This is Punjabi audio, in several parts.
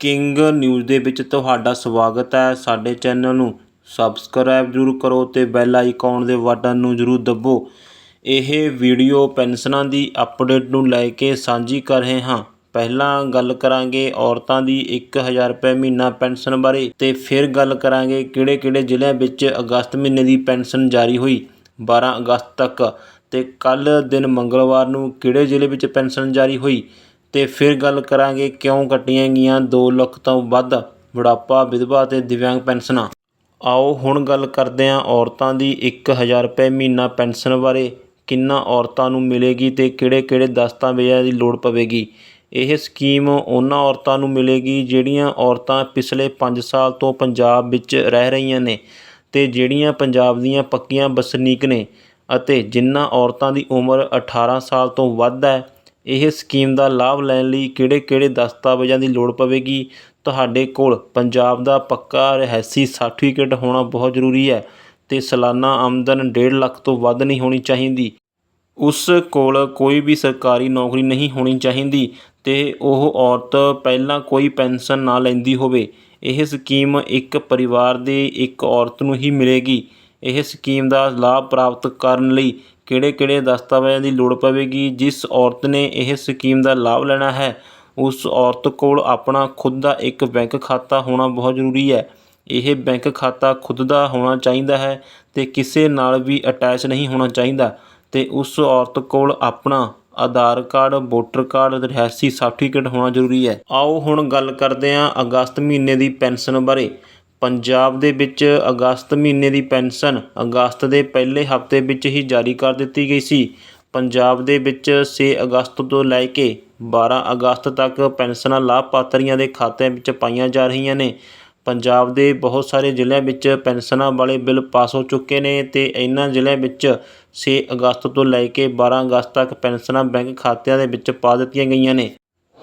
ਕਿੰਗ ਨਿਊਜ਼ ਦੇ ਵਿੱਚ ਤੁਹਾਡਾ ਸਵਾਗਤ ਹੈ। ਸਾਡੇ ਚੈਨਲ ਨੂੰ ਸਬਸਕ੍ਰਾਈਬ ਜ਼ਰੂਰ ਕਰੋ ਤੇ ਬੈਲ ਆਈਕਨ ਦੇ ਬਟਨ ਨੂੰ ਜ਼ਰੂਰ ਦੱਬੋ। ਇਹ ਵੀਡੀਓ ਪੈਨਸ਼ਨਾਂ ਦੀ ਅਪਡੇਟ ਨੂੰ ਲੈ ਕੇ ਸਾਂਝੀ ਕਰ ਰਹੇ ਹਾਂ। ਪਹਿਲਾਂ ਗੱਲ ਕਰਾਂਗੇ ਔਰਤਾਂ ਦੀ 1000 ਰੁਪਏ ਮਹੀਨਾ ਪੈਨਸ਼ਨ ਬਾਰੇ ਤੇ ਫਿਰ ਗੱਲ ਕਰਾਂਗੇ ਕਿਹੜੇ-ਕਿਹੜੇ ਜ਼ਿਲ੍ਹਿਆਂ ਵਿੱਚ ਅਗਸਤ ਮਹੀਨੇ ਦੀ ਪੈਨਸ਼ਨ ਜਾਰੀ ਹੋਈ 12 ਅਗਸਤ ਤੱਕ ਤੇ ਕੱਲ ਦਿਨ ਮੰਗਲਵਾਰ ਨੂੰ ਕਿਹੜੇ ਜ਼ਿਲ੍ਹੇ ਵਿੱਚ ਪੈਨਸ਼ਨ ਜਾਰੀ ਹੋਈ ਅਤੇ ਫਿਰ ਗੱਲ ਕਰਾਂਗੇ ਕਿਉਂ ਕੱਟੀਆਂ ਗਈਆਂ ਦੋ ਲੱਖ ਤੋਂ ਵੱਧ ਬੁਢਾਪਾ, ਵਿਧਵਾ ਅਤੇ ਦਿਵਿਆਂਗ ਪੈਨਸ਼ਨਾਂ। ਆਓ ਹੁਣ ਗੱਲ ਕਰਦੇ ਹਾਂ ਔਰਤਾਂ ਦੀ ਇੱਕ ਹਜ਼ਾਰ ਰੁਪਏ ਮਹੀਨਾ ਪੈਨਸ਼ਨ ਬਾਰੇ। ਕਿੰਨਾ ਔਰਤਾਂ ਨੂੰ ਮਿਲੇਗੀ ਅਤੇ ਕਿਹੜੇ-ਕਿਹੜੇ ਦਸਤਾਵੇਜ਼ਾਂ ਦੀ ਲੋੜ ਪਵੇਗੀ? ਇਹ ਸਕੀਮ ਉਹਨਾਂ ਔਰਤਾਂ ਨੂੰ ਮਿਲੇਗੀ ਜਿਹੜੀਆਂ ਔਰਤਾਂ ਪਿਛਲੇ ਪੰਜ ਸਾਲ ਤੋਂ ਪੰਜਾਬ ਵਿੱਚ ਰਹਿ ਰਹੀਆਂ ਨੇ ਅਤੇ ਜਿਹੜੀਆਂ ਪੰਜਾਬ ਦੀਆਂ ਪੱਕੀਆਂ ਵਸਨੀਕ ਨੇ ਅਤੇ ਜਿਨ੍ਹਾਂ ਔਰਤਾਂ ਦੀ ਉਮਰ 18 ਸਾਲ ਤੋਂ ਵੱਧ ਹੈ ਇਹ ਸਕੀਮ ਦਾ ਲਾਭ ਲੈਣ ਲਈ ਕਿਹੜੇ-ਕਿਹੜੇ ਦਸਤਾਵੇਜ਼ਾਂ ਦੀ ਲੋੜ ਪਵੇਗੀ? ਤੁਹਾਡੇ ਕੋਲ ਪੰਜਾਬ ਦਾ ਪੱਕਾ ਰਿਹਾਇਸ਼ੀ ਸਰਟੀਫਿਕੇਟ ਹੋਣਾ ਬਹੁਤ ਜ਼ਰੂਰੀ ਹੈ ਅਤੇ ਸਾਲਾਨਾ ਆਮਦਨ ਡੇਢ ਲੱਖ ਤੋਂ ਵੱਧ ਨਹੀਂ ਹੋਣੀ ਚਾਹੀਦੀ। ਉਸ ਕੋਲ ਕੋਈ ਵੀ ਸਰਕਾਰੀ ਨੌਕਰੀ ਨਹੀਂ ਹੋਣੀ ਚਾਹੀਦੀ ਅਤੇ ਉਹ ਔਰਤ ਪਹਿਲਾਂ ਕੋਈ ਪੈਨਸ਼ਨ ਨਾ ਲੈਂਦੀ ਹੋਵੇ। ਇਹ ਸਕੀਮ ਇੱਕ ਪਰਿਵਾਰ ਦੇ ਇੱਕ ਔਰਤ ਨੂੰ ਹੀ ਮਿਲੇਗੀ। ਇਹ ਸਕੀਮ ਦਾ ਲਾਭ ਪ੍ਰਾਪਤ ਕਰਨ ਲਈ ਕਿਹੜੇ-ਕਿਹੜੇ ਦਸਤਾਵੇਜ਼ਾਂ ਦੀ ਲੋੜ ਪਵੇਗੀ, ਜਿਸ ਔਰਤ ਨੇ ਇਹ ਸਕੀਮ ਦਾ ਲਾਭ ਲੈਣਾ ਹੈ, ਉਸ ਔਰਤ ਕੋਲ ਆਪਣਾ ਖੁਦ ਦਾ ਇੱਕ ਬੈਂਕ ਖਾਤਾ ਹੋਣਾ ਬਹੁਤ ਜ਼ਰੂਰੀ ਹੈ। ਇਹ ਬੈਂਕ ਖਾਤਾ ਖੁਦ ਦਾ ਹੋਣਾ ਚਾਹੀਦਾ ਹੈ ਅਤੇ ਕਿਸੇ ਨਾਲ ਵੀ ਅਟੈਚ ਨਹੀਂ ਹੋਣਾ ਚਾਹੀਦਾ ਅਤੇ ਉਸ ਔਰਤ ਕੋਲ ਆਪਣਾ ਆਧਾਰ ਕਾਰਡ, ਵੋਟਰ ਕਾਰਡ, ਰਿਹਾਇਸ਼ੀ ਸਰਟੀਫਿਕੇਟ ਹੋਣਾ ਜ਼ਰੂਰੀ ਹੈ। ਆਓ ਹੁਣ ਗੱਲ ਕਰਦੇ ਹਾਂ ਅਗਸਤ ਮਹੀਨੇ ਦੀ ਪੈਨਸ਼ਨ ਬਾਰੇ। ਪੰਜਾਬ ਦੇ ਵਿੱਚ ਅਗਸਤ ਮਹੀਨੇ ਦੀ ਪੈਨਸ਼ਨ ਅਗਸਤ ਦੇ ਪਹਿਲੇ ਹਫ਼ਤੇ ਵਿੱਚ ਹੀ ਜਾਰੀ ਕਰ ਦਿੱਤੀ ਗਈ ਸੀ। ਪੰਜਾਬ ਦੇ ਵਿੱਚ ਛੇ ਅਗਸਤ ਤੋਂ ਲੈ ਕੇ 12 ਅਗਸਤ ਤੱਕ ਪੈਨਸ਼ਨਾਂ ਲਾਭਪਾਤਰੀਆਂ ਦੇ ਖਾਤਿਆਂ ਵਿੱਚ ਪਾਈਆਂ ਜਾ ਰਹੀਆਂ ਨੇ। ਪੰਜਾਬ ਦੇ ਬਹੁਤ ਸਾਰੇ ਜ਼ਿਲ੍ਹਿਆਂ ਵਿੱਚ ਪੈਨਸ਼ਨਾਂ ਵਾਲੇ ਬਿੱਲ ਪਾਸ ਹੋ ਚੁੱਕੇ ਨੇ ਅਤੇ ਇਹਨਾਂ ਜ਼ਿਲ੍ਹਿਆਂ ਵਿੱਚ ਛੇ ਅਗਸਤ ਤੋਂ ਲੈ ਕੇ 12 ਅਗਸਤ ਤੱਕ ਪੈਨਸ਼ਨਾਂ ਬੈਂਕ ਖਾਤਿਆਂ ਦੇ ਵਿੱਚ ਪਾ ਦਿੱਤੀਆਂ ਗਈਆਂ ਨੇ।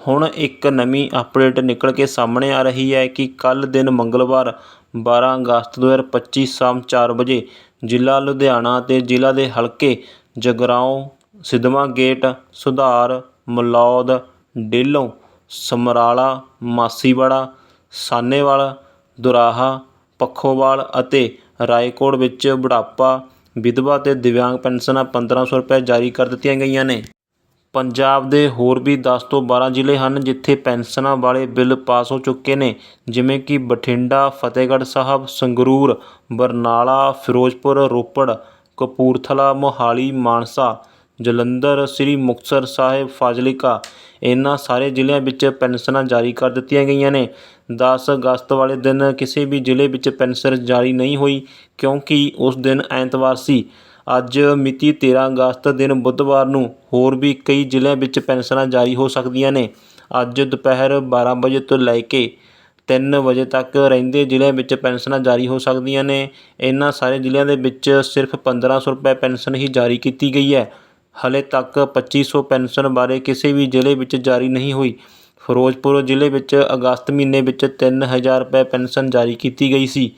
ਹੁਣ ਇੱਕ ਨਵੀਂ ਅਪਡੇਟ ਨਿਕਲ ਕੇ ਸਾਹਮਣੇ ਆ ਰਹੀ ਹੈ ਕਿ ਕੱਲ੍ਹ ਦਿਨ ਮੰਗਲਵਾਰ 12 ਅਗਸਤ 2025 ਸ਼ਾਮ ਚਾਰ ਵਜੇ ਜ਼ਿਲ੍ਹਾ ਲੁਧਿਆਣਾ ਅਤੇ ਜ਼ਿਲ੍ਹਾ ਦੇ ਹਲਕੇ ਜਗਰਾਓਂ ਸਿੱਧਵਾਂ ਗੇਟ, ਸੁਧਾਰ, ਮਲੌਦ, ਡੇਲੋਂ, ਸਮਰਾਲਾ, ਮਾਸੀਵਾੜਾ, ਸਾਨੇਵਾਲ, ਦੁਰਾਹਾ, ਪੱਖੋਵਾਲ ਅਤੇ ਰਾਏਕੋਟ ਵਿੱਚ ਬੁਢਾਪਾ, ਵਿਧਵਾ ਅਤੇ ਦਿਵਿਆਂਗ ਪੈਨਸ਼ਨਾਂ 1500 ਰੁਪਏ ਜਾਰੀ ਕਰ ਦਿੱਤੀਆਂ ਗਈਆਂ ਨੇ। ਪੰਜਾਬ ਦੇ ਹੋਰ ਵੀ ਦਸ ਤੋਂ 12 ਜ਼ਿਲ੍ਹੇ ਹਨ ਜਿੱਥੇ ਪੈਨਸ਼ਨਾਂ ਵਾਲੇ ਬਿੱਲ ਪਾਸ ਹੋ ਚੁੱਕੇ ਨੇ, ਜਿਵੇਂ ਕਿ ਬਠਿੰਡਾ, ਫਤਿਹਗੜ੍ਹ ਸਾਹਿਬ, ਸੰਗਰੂਰ, ਬਰਨਾਲਾ, ਫਿਰੋਜ਼ਪੁਰ, ਰੋਪੜ, ਕਪੂਰਥਲਾ, ਮੋਹਾਲੀ, ਮਾਨਸਾ, ਜਲੰਧਰ, ਸ੍ਰੀ ਮੁਕਤਸਰ ਸਾਹਿਬ, ਫਾਜ਼ਿਲਕਾ। ਇਹਨਾਂ ਸਾਰੇ ਜ਼ਿਲ੍ਹਿਆਂ ਵਿੱਚ ਪੈਨਸ਼ਨਾਂ ਜਾਰੀ ਕਰ ਦਿੱਤੀਆਂ ਗਈਆਂ ਨੇ। 10 ਅਗਸਤ ਵਾਲੇ ਦਿਨ ਕਿਸੇ ਵੀ ਜ਼ਿਲ੍ਹੇ ਵਿੱਚ ਪੈਨਸ਼ਨ ਜਾਰੀ ਨਹੀਂ ਹੋਈ ਕਿਉਂਕਿ ਉਸ ਦਿਨ ਐਤਵਾਰ ਸੀ। ਅੱਜ ਮਿਤੀ 13 ਅਗਸਤ ਦਿਨ ਬੁੱਧਵਾਰ ਨੂੰ ਹੋਰ ਵੀ ਕਈ ਜ਼ਿਲ੍ਹਿਆਂ ਵਿੱਚ ਪੈਨਸ਼ਨਾਂ ਜਾਰੀ ਹੋ ਸਕਦੀਆਂ ਨੇ। ਅੱਜ ਦੁਪਹਿਰ 12 ਵਜੇ ਤੋਂ ਲੈ ਕੇ 3 ਵਜੇ ਤੱਕ ਰਹਿੰਦੇ ਜ਼ਿਲ੍ਹਿਆਂ ਵਿੱਚ ਪੈਨਸ਼ਨਾਂ ਜਾਰੀ ਹੋ ਸਕਦੀਆਂ ਨੇ। ਇਹਨਾਂ ਸਾਰੇ ਜ਼ਿਲ੍ਹਿਆਂ ਦੇ ਵਿੱਚ ਸਿਰਫ 1500 ਰੁਪਏ ਪੈਨਸ਼ਨ ਹੀ ਜਾਰੀ ਕੀਤੀ ਗਈ ਹੈ। ਹਲੇ ਤੱਕ 2500 ਪੈਨਸ਼ਨ ਬਾਰੇ ਕਿਸੇ ਵੀ ਜ਼ਿਲ੍ਹੇ ਵਿੱਚ ਜਾਰੀ ਨਹੀਂ ਹੋਈ। ਫਿਰੋਜ਼ਪੁਰ ਜ਼ਿਲ੍ਹੇ ਵਿੱਚ ਅਗਸਤ ਮਹੀਨੇ ਵਿੱਚ 3000 ਰੁਪਏ ਪੈਨਸ਼ਨ ਜਾਰੀ ਕੀਤੀ ਗਈ ਸੀ।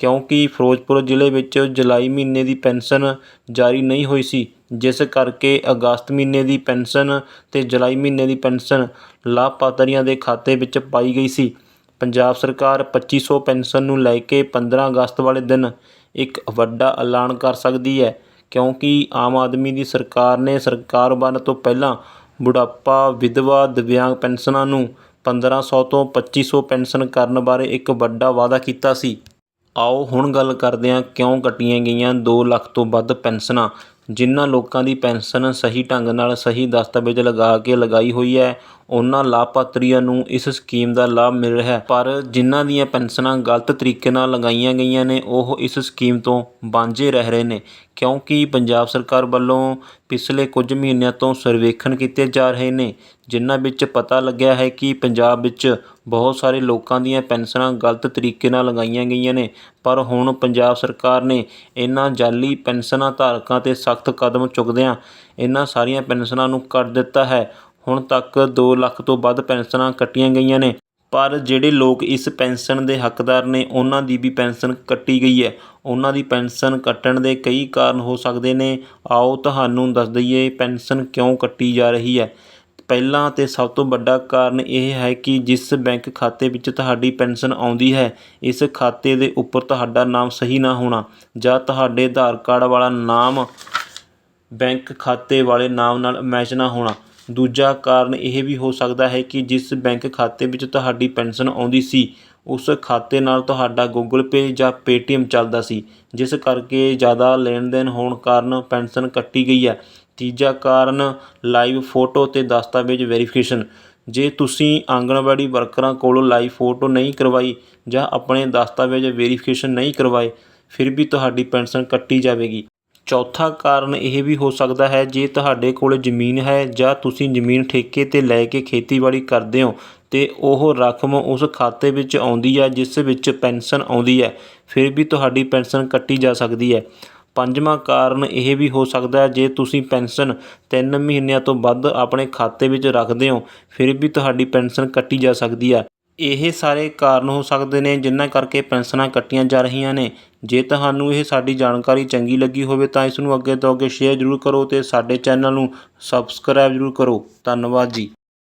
ਕਿਉਂਕਿ ਫਿਰੋਜ਼ਪੁਰ ਜ਼ਿਲ੍ਹੇ ਵਿੱਚ ਜੁਲਾਈ ਮਹੀਨੇ ਦੀ ਪੈਨਸ਼ਨ ਜਾਰੀ ਨਹੀਂ ਹੋਈ ਸੀ, ਜਿਸ ਕਰਕੇ ਅਗਸਤ ਮਹੀਨੇ ਦੀ ਪੈਨਸ਼ਨ ਅਤੇ ਜੁਲਾਈ ਮਹੀਨੇ ਦੀ ਪੈਨਸ਼ਨ ਲਾਭਪਾਤਰੀਆਂ ਦੇ ਖਾਤੇ ਵਿੱਚ ਪਾਈ ਗਈ ਸੀ। ਪੰਜਾਬ ਸਰਕਾਰ ਪੱਚੀ ਸੌ ਪੈਨਸ਼ਨ ਨੂੰ ਲੈ ਕੇ 15 ਅਗਸਤ ਵਾਲੇ ਦਿਨ ਇੱਕ ਵੱਡਾ ਐਲਾਨ ਕਰ ਸਕਦੀ ਹੈ, ਕਿਉਂਕਿ ਆਮ ਆਦਮੀ ਦੀ ਸਰਕਾਰ ਨੇ ਸਰਕਾਰ ਬਣਨ ਤੋਂ ਪਹਿਲਾਂ ਬੁਢਾਪਾ, ਵਿਧਵਾ, ਦਿਵਿਆਂਗ ਪੈਨਸ਼ਨਾਂ ਨੂੰ 1500 ਤੋਂ ਪੱਚੀ ਸੌ ਪੈਨਸ਼ਨ ਕਰਨ ਬਾਰੇ ਇੱਕ ਵੱਡਾ ਵਾਅਦਾ ਕੀਤਾ ਸੀ। ਆਓ ਹੁਣ ਗੱਲ ਕਰਦੇ ਹਾਂ ਕਿਉਂ ਕੱਟੀਆਂ ਗਈਆਂ 2 ਲੱਖ ਤੋਂ ਵੱਧ ਪੈਨਸ਼ਨਾਂ, ਜਿਨ੍ਹਾਂ ਲੋਕਾਂ ਦੀ ਪੈਨਸ਼ਨ ਸਹੀ ਢੰਗ ਨਾਲ ਸਹੀ ਦਸਤਾਵੇਜ਼ ਲਗਾ ਕੇ ਲਗਾਈ ਹੋਈ ਹੈ। ਉਹਨਾਂ ਲਾਭਪਾਤਰੀਆਂ ਨੂੰ ਇਸ ਸਕੀਮ ਦਾ ਲਾਭ ਮਿਲ ਰਿਹਾ ਹੈ। ਪਰ ਜਿਨ੍ਹਾਂ ਦੀਆਂ ਪੈਨਸ਼ਨਾਂ ਗਲਤ ਤਰੀਕੇ ਨਾਲ ਲਗਾਈਆਂ ਗਈਆਂ ਨੇ, ਉਹ ਇਸ ਸਕੀਮ ਤੋਂ ਵਾਂਝੇ ਰਹਿ ਰਹੇ ਨੇ, ਕਿਉਂਕਿ ਪੰਜਾਬ ਸਰਕਾਰ ਵੱਲੋਂ ਪਿਛਲੇ ਕੁਝ ਮਹੀਨਿਆਂ ਤੋਂ ਸਰਵੇਖਣ ਕੀਤੇ ਜਾ ਰਹੇ ਨੇ, ਜਿਨ੍ਹਾਂ ਵਿੱਚ ਪਤਾ ਲੱਗਿਆ ਹੈ ਕਿ ਪੰਜਾਬ ਵਿੱਚ ਬਹੁਤ ਸਾਰੇ ਲੋਕਾਂ ਦੀਆਂ ਪੈਨਸ਼ਨਾਂ ਗਲਤ ਤਰੀਕੇ ਨਾਲ ਲਗਾਈਆਂ ਗਈਆਂ ਨੇ। ਪਰ ਹੁਣ ਪੰਜਾਬ ਸਰਕਾਰ ਨੇ ਇਹਨਾਂ ਜਾਲੀ ਪੈਨਸ਼ਨਾਂ ਧਾਰਕਾਂ 'ਤੇ ਸਖਤ ਕਦਮ ਚੁੱਕਦਿਆਂ ਇਹਨਾਂ ਸਾਰੀਆਂ ਪੈਨਸ਼ਨਾਂ ਨੂੰ ਕੱਟ ਦਿੱਤਾ ਹੈ। ਹੁਣ ਤੱਕ ਦੋ ਲੱਖ ਤੋਂ ਵੱਧ ਪੈਨਸ਼ਨਾਂ ਕੱਟੀਆਂ ਗਈਆਂ ਨੇ। ਪਰ ਜਿਹੜੇ ਲੋਕ ਇਸ ਪੈਨਸ਼ਨ ਦੇ ਹੱਕਦਾਰ ਨੇ, ਉਹਨਾਂ ਦੀ ਵੀ ਪੈਨਸ਼ਨ ਕੱਟੀ ਗਈ ਹੈ। ਉਹਨਾਂ ਦੀ ਪੈਨਸ਼ਨ ਕੱਟਣ ਦੇ ਕਈ ਕਾਰਨ ਹੋ ਸਕਦੇ ਨੇ। ਆਓ ਤੁਹਾਨੂੰ ਦੱਸ ਦਈਏ, ਪੈਨਸ਼ਨ ਕਿਉਂ ਕੱਟੀ ਜਾ ਰਹੀ ਹੈ? ਪਹਿਲਾ ਅਤੇ ਸਭ ਤੋਂ ਵੱਡਾ ਕਾਰਨ ਇਹ ਹੈ ਕਿ ਜਿਸ ਬੈਂਕ ਖਾਤੇ ਵਿੱਚ ਤੁਹਾਡੀ ਪੈਨਸ਼ਨ ਆਉਂਦੀ ਹੈ, ਇਸ ਖਾਤੇ ਦੇ ਉੱਪਰ ਤੁਹਾਡਾ ਨਾਮ ਸਹੀ ਨਾ ਹੋਣਾ ਜਾਂ ਤੁਹਾਡੇ ਆਧਾਰ ਕਾਰਡ ਵਾਲਾ ਨਾਮ ਬੈਂਕ ਖਾਤੇ ਵਾਲੇ ਨਾਮ ਨਾਲ ਮੈਚ ਨਾ ਹੋਣਾ। ਦੂਜਾ ਕਾਰਨ ਇਹ ਵੀ ਹੋ ਸਕਦਾ ਹੈ ਕਿ ਜਿਸ ਬੈਂਕ ਖਾਤੇ ਵਿੱਚ ਤੁਹਾਡੀ ਪੈਨਸ਼ਨ ਆਉਂਦੀ ਸੀ, ਉਸ ਖਾਤੇ ਨਾਲ ਤੁਹਾਡਾ ਗੂਗਲ ਪੇ ਜਾਂ ਪੇਟੀਐੱਮ ਚੱਲਦਾ ਸੀ, ਜਿਸ ਕਰਕੇ ਜ਼ਿਆਦਾ ਲੈਣ ਦੇਣ ਹੋਣ ਕਾਰਨ ਪੈਨਸ਼ਨ ਕੱਟੀ ਗਈ ਹੈ। ਤੀਜਾ ਕਾਰਨ, ਲਾਈਵ ਫੋਟੋ ਅਤੇ ਦਸਤਾਵੇਜ਼ ਵੈਰੀਫਿਕੇਸ਼ਨ। ਜੇ ਤੁਸੀਂ ਆਂਗਣਵਾੜੀ ਵਰਕਰਾਂ ਕੋਲੋਂ ਲਾਈਵ ਫੋਟੋ ਨਹੀਂ ਕਰਵਾਈ ਜਾਂ ਆਪਣੇ ਦਸਤਾਵੇਜ਼ ਵੈਰੀਫਿਕੇਸ਼ਨ ਨਹੀਂ ਕਰਵਾਏ, ਫਿਰ ਵੀ ਤੁਹਾਡੀ ਪੈਨਸ਼ਨ ਕੱਟੀ ਜਾਵੇਗੀ। ਚੌਥਾ ਕਾਰਨ ਇਹ ਵੀ ਹੋ ਸਕਦਾ ਹੈ, ਜੇ ਤੁਹਾਡੇ ਕੋਲ ਜ਼ਮੀਨ ਹੈ ਜਾਂ ਤੁਸੀਂ ਜ਼ਮੀਨ ਠੇਕੇ ਤੇ ਲੈ ਕੇ ਖੇਤੀਬਾੜੀ ਕਰਦੇ ਹੋ, ਤੇ ਉਹ ਰਕਮ ਉਸ ਖਾਤੇ ਵਿੱਚ ਆਉਂਦੀ ਹੈ ਜਿਸ ਵਿੱਚ ਪੈਨਸ਼ਨ ਆਉਂਦੀ ਹੈ, ਫਿਰ ਵੀ ਤੁਹਾਡੀ ਪੈਨਸ਼ਨ ਕੱਟੀ ਜਾ ਸਕਦੀ ਹੈ। ਪੰਜਵਾਂ ਕਾਰਨ ਇਹ ਵੀ ਹੋ ਸਕਦਾ ਹੈ, ਜੇ ਤੁਸੀਂ ਪੈਨਸ਼ਨ 3 ਮਹੀਨਿਆਂ ਤੋਂ ਵੱਧ ਆਪਣੇ ਖਾਤੇ ਵਿੱਚ ਰੱਖਦੇ ਹੋ, ਫਿਰ ਵੀ ਤੁਹਾਡੀ ਪੈਨਸ਼ਨ ਕੱਟੀ ਜਾ ਸਕਦੀ ਹੈ। ਇਹ ਸਾਰੇ ਕਾਰਨ ਹੋ ਸਕਦੇ ਨੇ ਜਿਨ੍ਹਾਂ ਕਰਕੇ ਪੈਨਸ਼ਨਾਂ ਕੱਟੀਆਂ ਜਾ ਰਹੀਆਂ ਨੇ। ਜੇ ਤੁਹਾਨੂੰ ਇਹ ਸਾਡੀ ਜਾਣਕਾਰੀ ਚੰਗੀ ਲੱਗੀ ਹੋਵੇ ਤਾਂ ਇਸ ਨੂੰ ਅੱਗੇ ਤੋਂ ਅੱਗੇ ਸ਼ੇਅਰ ਜ਼ਰੂਰ ਕਰੋ ਅਤੇ ਸਾਡੇ ਚੈਨਲ ਨੂੰ ਸਬਸਕ੍ਰਾਈਬ ਜ਼ਰੂਰ ਕਰੋ। ਧੰਨਵਾਦ ਜੀ।